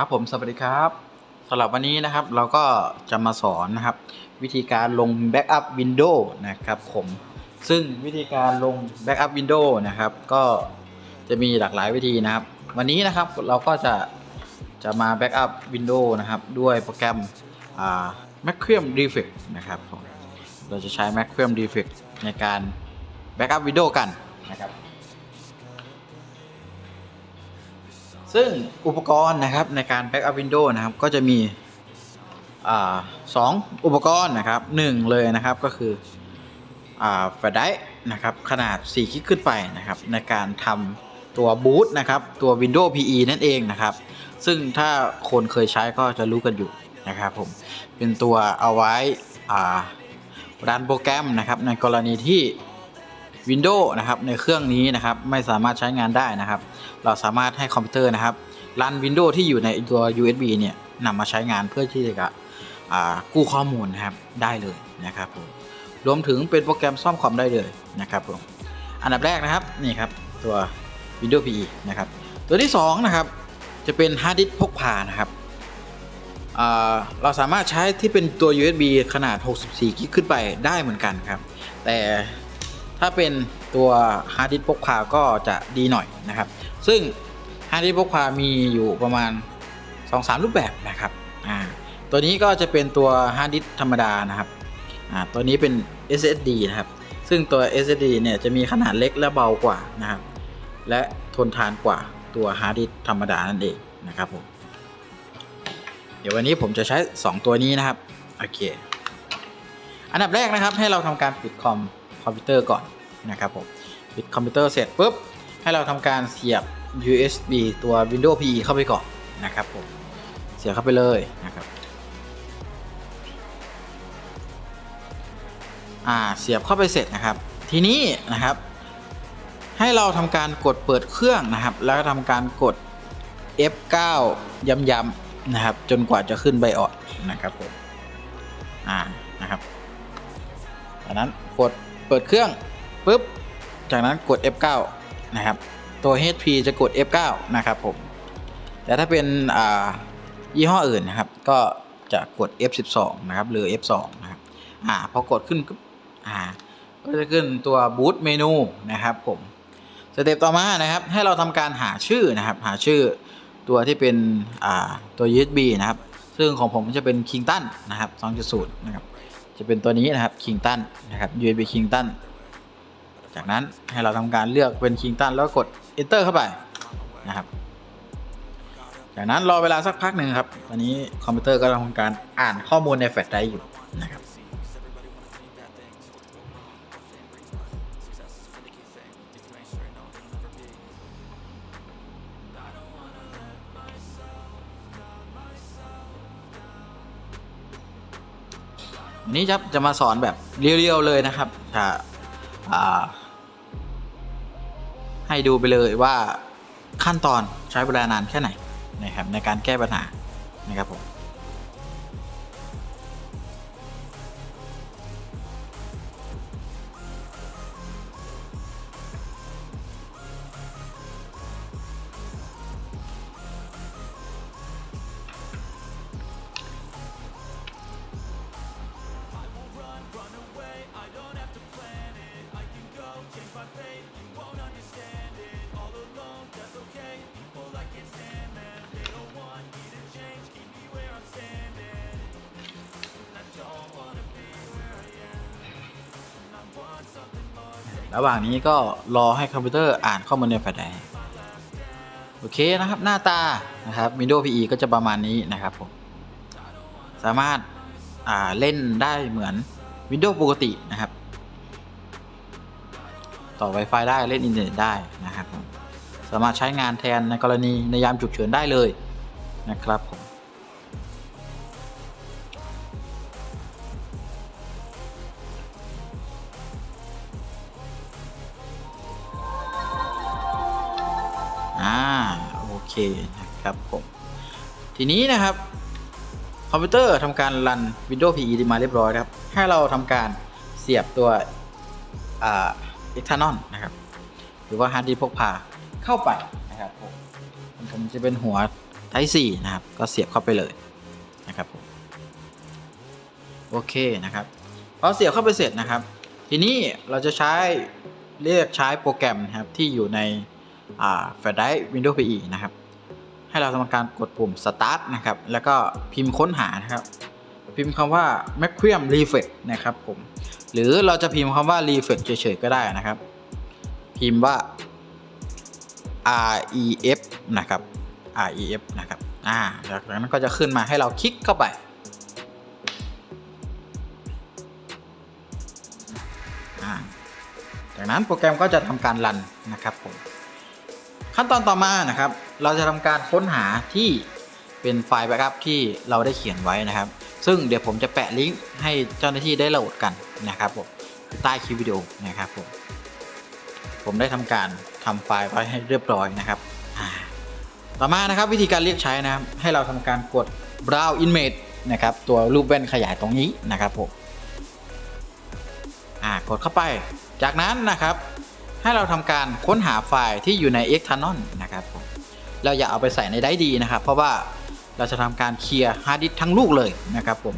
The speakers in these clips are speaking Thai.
ครับผมสวัสดีครับสำหรับวันนี้นะครับเราก็จะมาสอนนะครับ วิธีการลง Backup Windows นะครับผมซึ่งวิธีการลง Backup Windows นะครับ ก็จะมีหลากหลายวิธีนะครับ วันนี้นะครับเราก็จะจะมา Backup Windows นะครับ ด้วยโปรแกรมอ่า Macrium Defect นะครับผมเราจะใช้ Macrium Defect ในการ Backup Windows กันนะครับ ซึ่งอุปกรณ์นะครับในการ Backup Windows นะครับก็จะมีอสองอุปกรณ์นะครับหนึ่งเลยนะครับก็คืออแฟลชไดร์นะครับขนาด 4 กิกขึ้นไปนะครับในการทำตัวบูตนะครับตัว Windows PE นั่นเองนะครับ ซึ่งถ้าคนเคยใช้ก็จะรู้กันอยู่นะครับผมเป็นตัวเอาไว้รันโปรแกรมนะครับในกรณีที่ Windows นะครับในเครื่องนี้นะครับไม่สามารถใช้งานได้นะครับ เราสามารถให้คอมพิวเตอร์นะครับรัน Windows ที่อยู่ในตัว USB เนี่ยนำมาใช้งานเพื่อที่จะกู้ข้อมูลนะครับได้เลยนะครับผมรวมถึงเป็นโปรแกรมซ่อมคอมได้เลยนะครับผมอันดับแรกนะครับนี่ครับตัว Windows PE นะครับตัวที่สองนะครับจะเป็นฮาร์ดดิสก์พกพานะครับเราสามารถใช้ที่เป็นตัว USB ขนาด 64 กิกขึ้นไปได้เหมือนกันครับ แต่ ถ้าเป็นตัวฮาร์ดดิสก์พกพาก็จะดีหน่อยนะครับ ซึ่งฮาร์ดดิสก์พกพามีอยู่ประมาณ 2-3 รูปแบบนะครับอ่าตัวนี้ก็จะเป็นตัวฮาร์ดดิสก์ธรรมดานะครับอ่าตัวนี้เป็น SSD นะครับ ซึ่งตัว SSD เนี่ยจะมีขนาดเล็กและเบากว่านะครับ และทนทานกว่าตัวฮาร์ดดิสก์ธรรมดานั่นเองนะครับผมเดี๋ยววันนี้ผมจะใช้ 2 ตัวนี้นะครับ โอเค อันดับแรกนะครับให้เราทำการปิดคอม คอมพิวเตอร์ก่อนนะครับผมปิดคอมพิวเตอร์เสร็จปุ๊บให้เราทำการเสียบ USB ตัว Windows PE เข้าไปก่อนนะครับผมเสียบเข้าไปเลยนะครับอ่าเสียบเข้าไปเสร็จนะครับ ทีนี้นะครับ ให้เราทำการกดเปิดเครื่องนะครับ แล้วก็ทำการกด F9 ย้ำๆนะครับ จนกว่าจะขึ้นใบออดนะครับผมอ่านะครับจากนั้นกด เปิดเครื่องปุ๊บ จากนั้นกด F9 นะครับ ตัว HP จะกด F9 นะครับผม แต่ถ้าเป็นยี่ห้ออื่นนะครับ ก็จะกด F12 นะครับ หรือ F2 นะครับ อ่า พอกดขึ้นอ่า ก็จะขึ้นตัว Boot เมนูนะครับผมสเต็ปต่อมานะครับ ให้เราทำการหาชื่อนะครับ หาชื่อตัวที่เป็น อ่า ตัว USB นะครับ ซึ่งของผมจะเป็น Kington นะครับ2.0นะครับ จะเป็นตัวนี้นะครับ Kington นะครับ USB Kington จากนั้นให้เราทำการเลือกเป็น Kington แล้วกกด Enter เข้าไปนะครับ จากนั้นรอเวลาสักพักหนึ่งครับตอนนี้คอมพิวเตอร์ก็ทำการอ่านข้อมูลในแฟลชไดรฟ์อยู่นะครับ นนี้จะจะมาสอนแบบเรียวๆเลยนะครับจะให้ดูไปเลยว่าขั้นตอนใช้เวลานานแค่ไหนนะครับในการแก้ปัญหานะครับผม ระหว่างนี้ก็รอให้คอมพิวเตอร์อ่านข้อมูลในแฟลชไดรฟ์โอเคนะครับหน้าตานะครับ Windows PE ก็จะประมาณนี้นะครับผมสามารถาเล่นได้เหมือน Windows ปกตินะครับ ต่อ Wi-Fi ได้เล่นอินเทอร์เน็ตได้นะครับผมสามารถใช้งานแทนในกรณีในยามฉุกเฉินได้เลยนะครับผม ทีนี้นะครับคอมพิวเตอร์ทำการรัน Windows PE มาเรียบร้อยครับ ให้เราทำการเสียบตัวเอ่า external นะครับ หรือว่าฮาร์ดดิสก์พกพาเข้าไปนะครับผมผมจะเป็นหัว Type Type C นะครับ ก็เสียบเข้าไปเลยนะครับผมโอเคนะครับพอเสียบเข้าไปเสร็จนะครับ ทีนี้เราจะใช้เรียกใช้โปรแกรมนะครับที่อยู่ในแฟลชไดร์ Windows PE นะครับ ให้เราทำการกดปุ่ม start นะครับ แล้วก็พิมพ์ค้นหานะครับ พิมพ์คำว่า m a c q u i u m Reflex นะครับผม หรือเราจะพิมพ์คำว่า Reflex เฉยๆ ก็ได้นะครับ พิมพ์ว่า ref นะครับ ref นะครับอ่าจากนั้นก็จะขึ้นมาให้เราคลิกเข้าไปจากนั้นโปรแกรมก็จะทำการรันนะครับผม ขั้นตอนต่อมานะครับ เราจะทำการค้นหาที่เป็นไฟล์แบ็กอัพที่เราได้เขียนไว้นะครับ ซึ่งเดี๋ยวผมจะแปะลิงก์ให้เจ้าหน้าที่ได้โหลดกันนะครับผมใต้คลิปวิดีโอนะครับผมผมได้ทำการทำไฟล์ไว้ให้เรียบร้อยนะครับต่อมานะครับวิธีการเรียกใช้นะครับ ให้เราทำการกด browse image นะครับ ตัวรูปแว่นขยายตรงนี้นะครับผมกดเข้าไป จากนั้นนะครับ ให้เราทำการค้นหาไฟล์ที่อยู่ใน external นะครับผมเราอย่าเอาไปใส่ในไดดีนะครับ เพราะว่าเราจะทำการเคลียร์ฮาร์ดดิสทั้งลูกเลยนะครับผม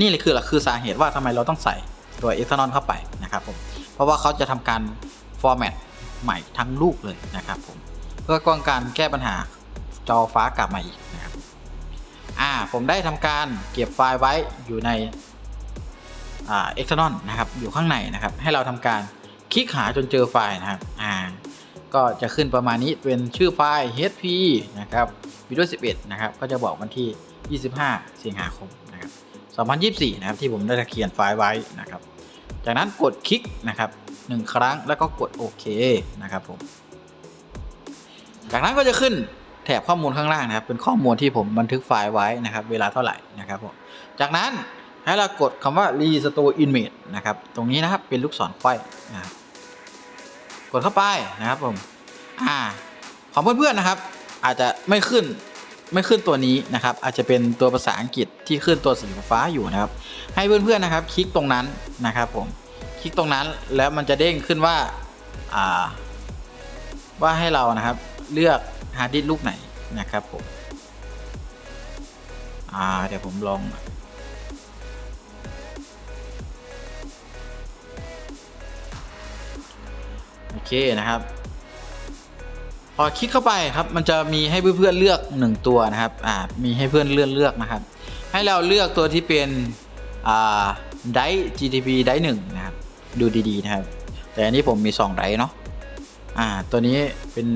นี่เลยคือหลักคือสาเหตุว่าทำไมเราต้องใส่ตัว external เข้าไปนะครับผมเพราะว่าเขาจะทำการ format ใหม่ทั้งลูกเลยนะครับผมเพื่อป้องกันแก้ปัญหาจอฟ้ากลับมาอีกนะครับอ่าผมได้ทำการเก็บไฟล์ไว้อยู่ในอ่า external นะครับอยู่ข้างในนะครับให้เราทำการ คลิกหาจนเจอไฟล์นะครับอ่าก็จะขึ้นประมาณนี้เป็นชื่อไฟล์ hp นะครับ Windows 11 นะครับ ก็จะบอกวันที่ 25 สิงหาคมนะครับ 2024 นะครับ ที่ผมได้เขียนไฟล์ไว้นะครับ จากนั้นกดคลิกนะครับหนึ่งครั้งแล้วก็กดโอเคนะครับผม จากนั้นก็จะขึ้นแถบข้อมูลข้างล่างนะครับ เป็นข้อมูลที่ผมบันทึกไฟล์ไว้นะครับ เวลาเท่าไหร่นะครับผมจากนั้นให้เรากดคำว่า restore image นะครับ ตรงนี้นะครับเป็นลูกศรไขว้นะครับ กดเข้าไปนะครับผมอ่าของเพื่อนๆนะครับ อาจจะไม่ขึ้นไม่ขึ้นตัวนี้นะครับ อาจจะเป็นตัวภาษาอังกฤษที่ขึ้นตัวสีฟ้าอยู่นะครับ ให้เพื่อนๆนะครับ คลิกตรงนั้นนะครับผมคลิกตรงนั้นแล้วมันจะเด้งขึ้นว่าอ่าว่าให้เรานะครับเลือกฮาร์ดดิสก์ลูกไหนนะครับผมอ่าเดี๋ยวผมลอง อเคนะครับ พอคลิกเข้าไปครับ มันจะมีให้เพื่อนๆเลือก 1 ตัวนะครับอ่ามีให้เพื่อนเลื่อนเลือกนะครับ ให้เราเลือกตัวที่เป็นอ่าได GTP ไดหนึ่งนะครับ ดูดีๆนะครับ แต่อันนี้ผมมี2ไดเนาะอ่าตัวนี้เป็น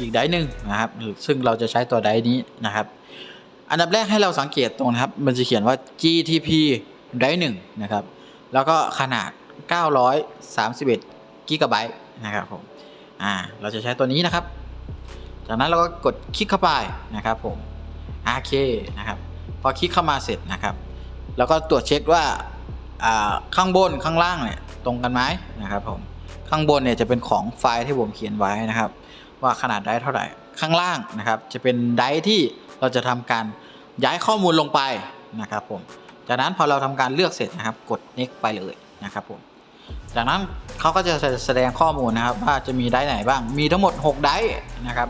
อีกไดหนึ่งนะครับ ซึ่งเราจะใช้ตัวไดนี้นะครับ อันดับแรกให้เราสังเกตตรงนะครับ มันจะเขียนว่า GTP ไดหนึ่งนะครับ แล้วก็ขนาด 931กิกะไบต์ นะครับผมอ่าเราจะใช้ตัวนี้นะครับ จากนั้นเราก็กดคลิกเข้าไปนะครับผมโอเคนะครับพอคลิกเข้ามาเสร็จนะครับแล้วก็ตรวจเช็คว่าอ่าข้างบนข้างล่างเนี่ยตรงกันไหมนะครับผมข้างบนเนี่ยจะเป็นของไฟล์ที่ผมเขียนไว้นะครับ ว่าขนาดได้เท่าไหร่ข้างล่างนะครับ จะเป็นไดที่เราจะทำการย้ายข้อมูลลงไปนะครับผมจากนั้นพอเราทำการเลือกเสร็จนะครับ กด next ไปเลยนะครับผม จากนั้นเขาก็จะแสดงข้อมูลนะครับ ว่าจะมีไดร์ไหนบ้าง มีทั้งหมด 6 ไดร์นะครับ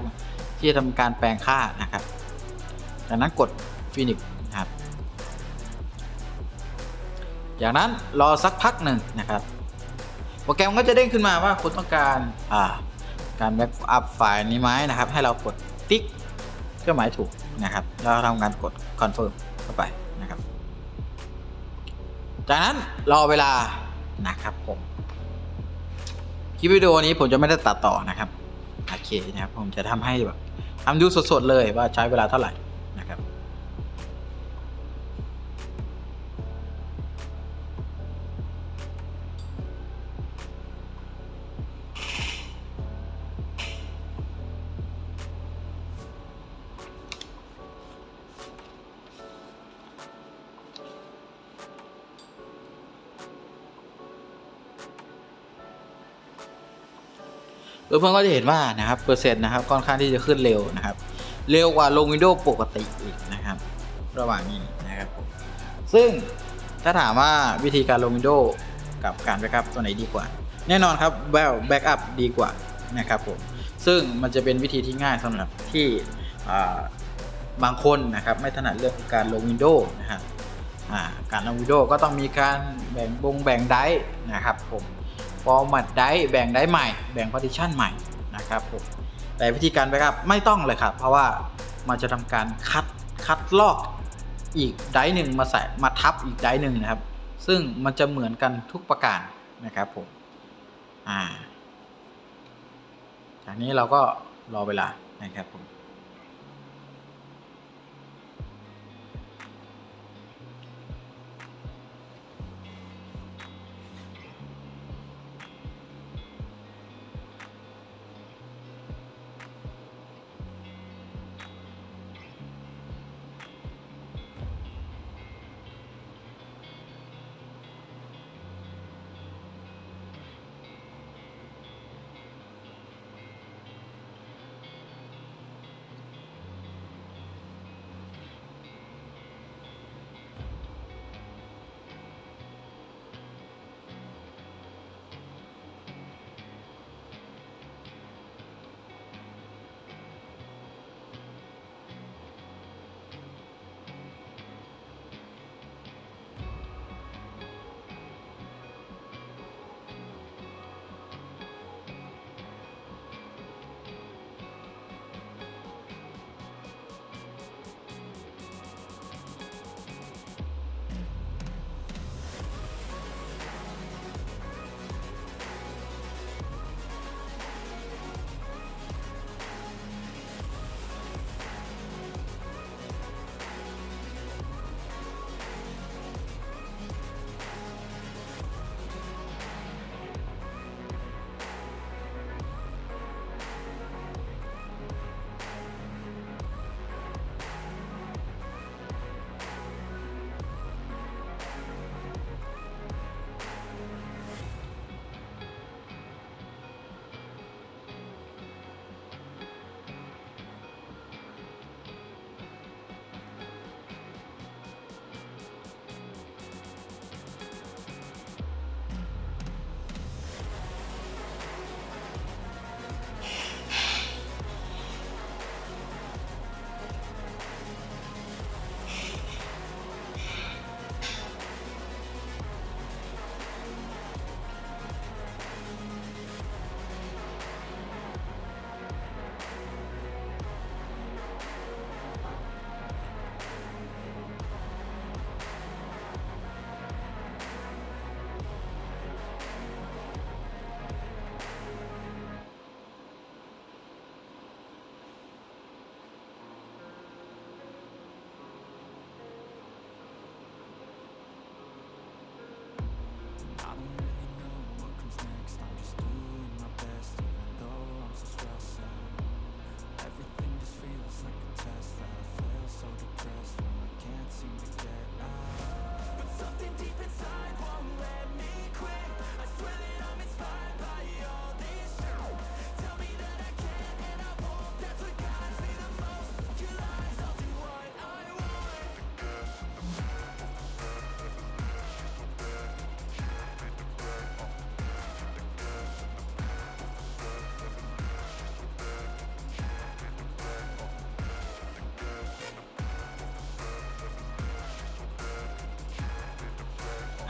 ที่จะทำการแปลงค่านะครับ จากนั้นกด Finish นะครับ จากนั้นรอสักพักหนึ่งนะครับ โปรแกรมก็จะเด้งขึ้นมาว่าคุณต้องการาการแบ็กอัพไฟล์นี้ไหมนะครับ ให้เรากดติ๊กเครื่องหมายถูกนะครับ แล้วทำการกดคอนเฟิร์มเข้าไปนะครับ จากนั้นรอเวลานะครับผม ลิปวิดีโอนี้ผมจะไม่ได้ตัดต่อนะครับ โอเคนะครับ ผมจะทำให้แบบทำดูสดๆเลยว่าใช้เวลาเท่าไหร่ เพื่อนก็จะเห็นว่านะครับเปอร์เซ็นต์นะครับค่อนข้างที่จะขึ้นเร็วนะครับ เร็วกว่าลง Windows ปกติอีกนะครับ ระหว่างนี้นะครับผมซึ่งถ้าถามว่าวิธีการลง Windows กับการแบ็กอัพตัวไหนดีกว่า แน่นอนครับแบ็กอัพดีกว่านะครับผมซึ่งมันจะเป็นวิธีที่ง่ายสำหรับที่บางคนนะครับไม่ถนัดเรื่องการลง Windows นะฮะอ่าการลง Windows ก็ต้องมีการแบ่งบงแบ่งไดร์นะครับผม ฟอร์แมตไดร์แบ่งไดร์ใหม่ แบ่ง partition ใหม่นะครับผมแต่วิธีการแบ็กอัพไม่ต้องเลยครับ เพราะว่ามันจะทำการคัดคัดลอกอีกไดร์หนึ่งมาใส่มาทับอีกไดร์หนึ่งนะครับ ซึ่งมันจะเหมือนกันทุกประการนะครับผมอ่าจากนี้เราก็รอเวลานะครับผม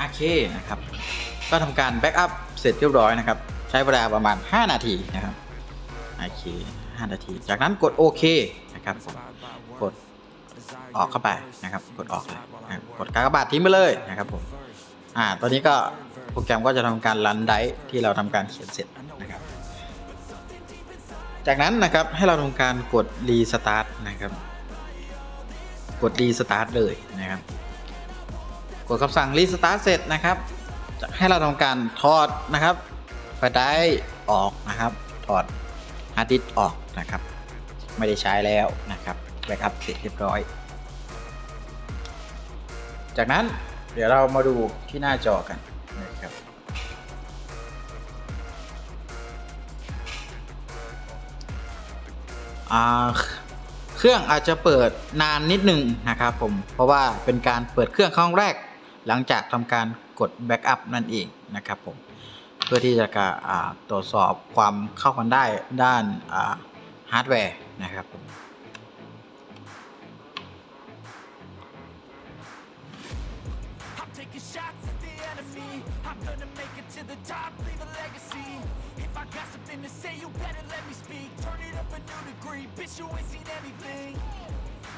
โอเคนะครับ ก็ทำการแบ็กอัพเสร็จเรียบร้อยนะครับ ใช้เวลาประมาณ 5 นาทีนะครับ โอเค 5 นาที จากนั้นกดโอเคนะครับผมกดออกเข้าไปนะครับ กดออกเลยนะกดกากบาททิ้งไปเลยนะครับผม อ่า ตอนนี้ก็โปรแกรมก็จะทำการรันไดร์ที่เราทำการเขียนเสร็จนะครับ จากนั้นนะครับให้เราทำการกดรีสตาร์ทนะครับ กดรีสตาร์ทเลยนะครับ ดคำสั่งรีสตาร์ทเสร็จนะครับจะให้เราทำการถอดนะครับไฟไดร์ออกนะครับถอดฮาร์ดดิสก์ออกนะครับ ไม่ได้ใช้แล้วนะครับแบ็กอัพเสร็จเรียบร้อย จากนั้นเดี๋ยวเรามาดูที่หน้าจอกันนะครับเครื่องอาจจะเปิดนานนิดนึงนะครับผมเพราะว่าเป็นการเปิดเครื่องครั้งแรก หลังจากทำการกด Backup นั่นเองนะครับผมเพื่อที่จะกตรวจสอบความเข้ากันได้ด้านฮาร์ดแวร์นะครับผม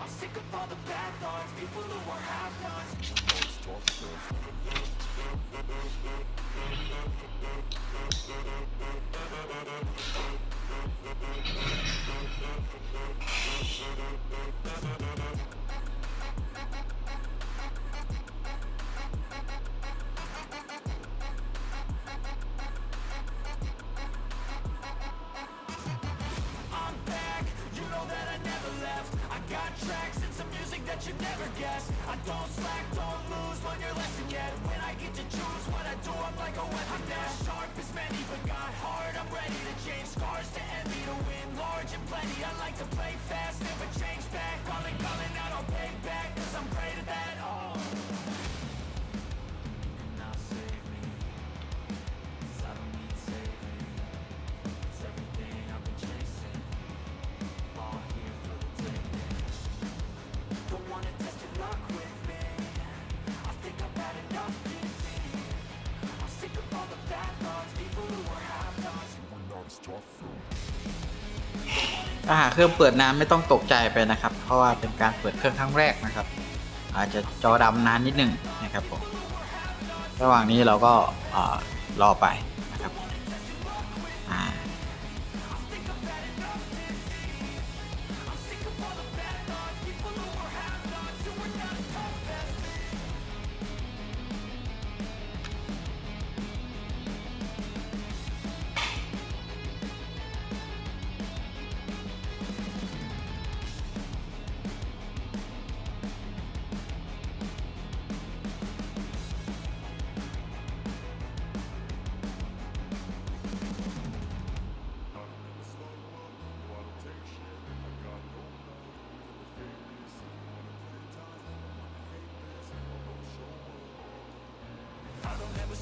I'm sick of all the bad thoughts, people who are half-nots. I'm ถ้าหากเครื่องเปิดนานไม่ต้องตกใจไปนะครับ เพราะว่าเป็นการเปิดเครื่องครั้งแรกนะครับ อาจจะจอดำนานนิดหนึงนะครับผมระหว่างนี้เราก็อ่ารอไป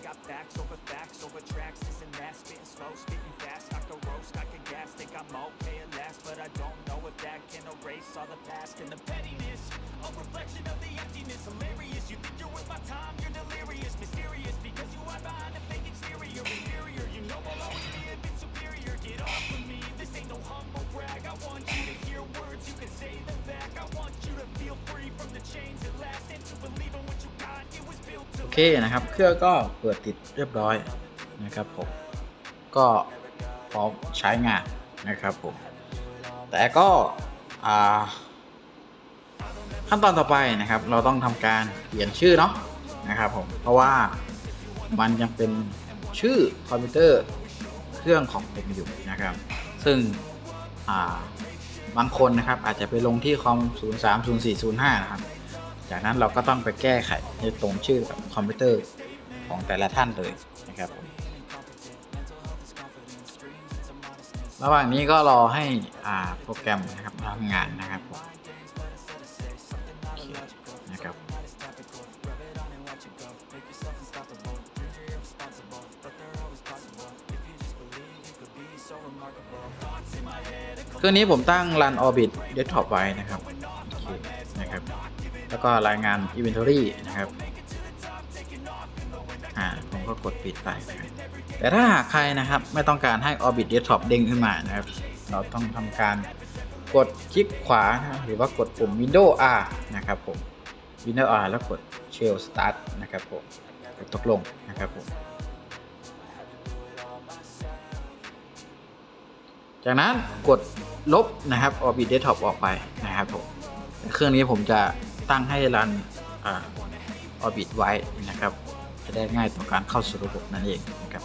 I got facts over facts over tracks, this and that. Spitting slow, spitting fast. I can roast, I can gas. Think I'm okay at last, but I don't know if that can erase all the past and the pettiness. A reflection of the เคนะครับ เครื่องก็เปิดติดเรียบร้อยนะครับผม ก็พร้อมใช้งานนะครับผม แต่ก็ขั้นตอนต่อไปนะครับ เราต้องทำการเปลี่ยนชื่อเนาะนะครับผม เพราะว่ามันยังเป็นชื่อคอมพิวเตอร์เครื่องของผมอยู่นะครับ ซึ่งบางคนนะครับอาจจะไปลงที่คอม 03 04 05 นะครับ จากนั้นเราก็ต้องไปแก้ไขในตรงชื่อกับคอมพิวเตอร์ของแต่ละท่านเลยนะครับผมระหว่างนี้ก็รอให้อ่าโปรแกรมนะครับทำงานนะครับผมเคนะครับเครื่องนี้ผมตั้ง Run Orbit Desktop ไว้นะครับ แล้วก็รายงาน Inventory นะครับอ่าผมก็กดปิดไปนะครับแต่ถ้าหากใครนะครับไม่ต้องการให้ Orbit Desktop เด้งขึ้นมานะครับ เราต้องทำการกดคลิกขวาหรือว่ากดปุ่ม Windows R นะครับผม Windows R แล้วกด Shell Start นะครับผมกดตกลงนะครับผมจากนั้นกดลบนะครับ Orbit Desktop ออกไปนะครับผมเครื่องนี้ผมจะ ตั้งให้รันอ่า Orbit ไว้นะครับ จะได้ง่ายต่อการเข้าสู่ระบบนั่นเองนะครับ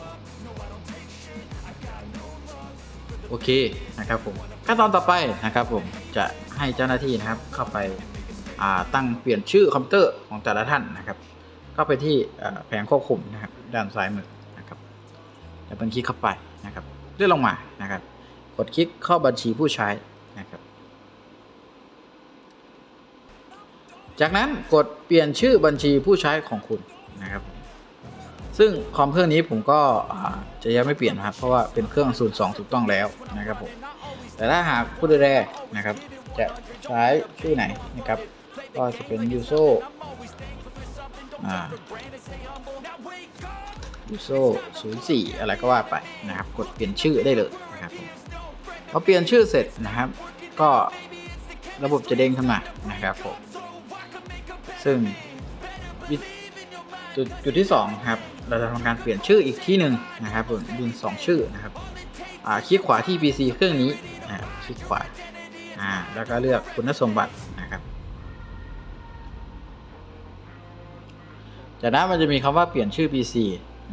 โอเคนะครับผมขั้นตอนต่อไปนะครับผมจะให้เจ้าหน้าที่นะครับเข้าไปาตั้งเปลี่ยนชื่อคอมพิวเตอร์ของแต่ละท่านนะครับ เข้าไปที่แผงควบคุมนะครับด้านซ้ายมือนะครับแล้วเป็นคลิกเข้าไปนะครับเลื่อนลงมานะครับ กดคลิกเข้าบัญชีผู้ใช้นะครับ จากนั้นกดเปลี่ยนชื่อบัญชีผู้ใช้ของคุณนะครับ ซึ่งคอมเครื่องนี้ผมก็จะยังไม่เปลี่ยนครับ เพราะว่าเป็นเครื่อง 02 ถูกต้องแล้วนะครับผมแต่ถ้าหากผู้ดูแลนะครับ จะใช้ชื่อไหนนะครับ ก็จะเป็น uso อ่า uso 04 อะไรก็ว่าไปนะครับ กดเปลี่ยนชื่อได้เลยนะครับผมพอเปลี่ยนชื่อเสร็จนะครับ ก็ระบบจะเด้งขึ้นมานะครับผม ซึ่งจุดจุดที่2ครับเราจะทำการเปลี่ยนชื่ออีกที่หนึ่งนะครับผมมีสองชื่อนะครับคลิกขวาที่ PC เครื่องนี้นะคลิกขวาแล้วก็เลือกคุณสมบัตินะครับ จากนั้นมันจะมีคำว่าเปลี่ยนชื่อ PC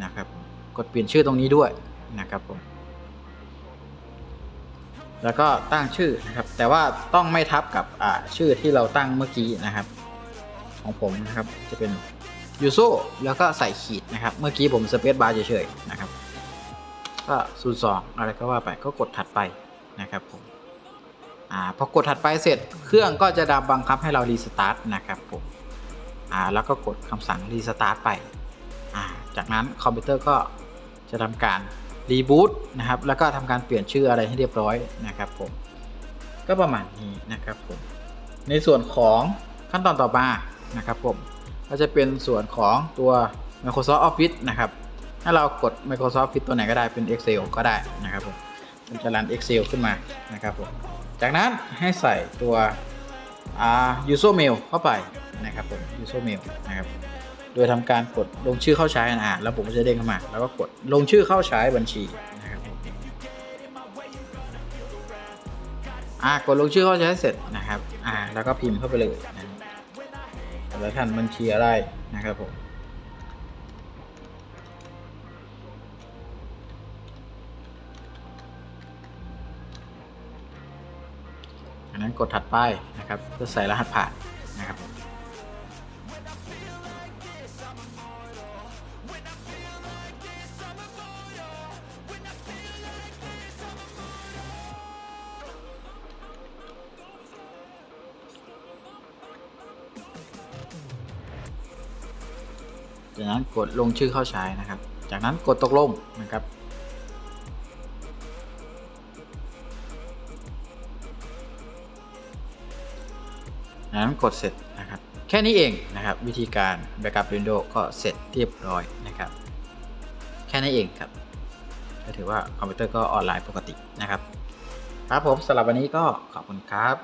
นะครับ กดเปลี่ยนชื่อตรงนี้ด้วยนะครับผมแล้วก็ตั้งชื่อนะครับ แต่ว่าต้องไม่ทับกับชื่อที่เราตั้งเมื่อกี้นะครับ ของผมนะครับ จะเป็นยูโซแล้วก็ใส่ขีดนะครับ เมื่อกี้ผมสเปซบาร์เฉยๆนะครับ ก็ศูนย์สองอะไรก็ว่าไปก็กดถัดไปนะครับผมอ่าพอกดถัดไปเสร็จเครื่องก็จะดับบังคับให้เรารีสตาร์ทนะครับผมอ่าแล้วก็กดคำสั่งรีสตาร์ทไปอ่าจากนั้นคอมพิวเตอร์ก็จะทำการรีบูตนะครับ แล้วก็ทำการเปลี่ยนชื่ออะไรให้เรียบร้อยนะครับผมก็ประมาณนี้นะครับผมในส่วนของขั้นตอนต่อมา นะครับผมก็จะเป็นส่วนของตัว Microsoft Office นะครับ ถ้าเรากด Microsoft Office ตัวไหนก็ได้เป็น Excel ก็ได้นะครับผมมันจะรัน Excel ขึ้นมานะครับผมจากนั้นให้ใส่ตัวอ่า user mail เข้าไปนะครับผม user mail นะครับโดยทำการกดลงชื่อเข้าใช้นะแล้วผมก็จะเด้งเข้ามา แล้วก็กดลงชื่อเข้าใช้บัญชีนะครับผมอ่ากดลงชื่อเข้าใช้เสร็จนะครับอ่าแล้วก็พิมพ์เข้าไปเลยนะ แล้วท่านบัญชีอะไรนะครับผมอันนั้นกดถัดไปนะครับเพื่อใส่รหัสผ่าน จากนั้นกดลงชื่อเข้าใช้นะครับ จากนั้นกดตกลงนะครับ จากนั้นกดเสร็จนะครับ แค่นี้เองนะครับ วิธีการ Backup Windows ก็เสร็จเรียบร้อยนะครับ แค่นี้เองครับก็ถือว่าคอมพิวเตอร์ก็ออนไลน์ปกตินะครับ ครับผมสำหรับวันนี้ก็ขอบคุณครับ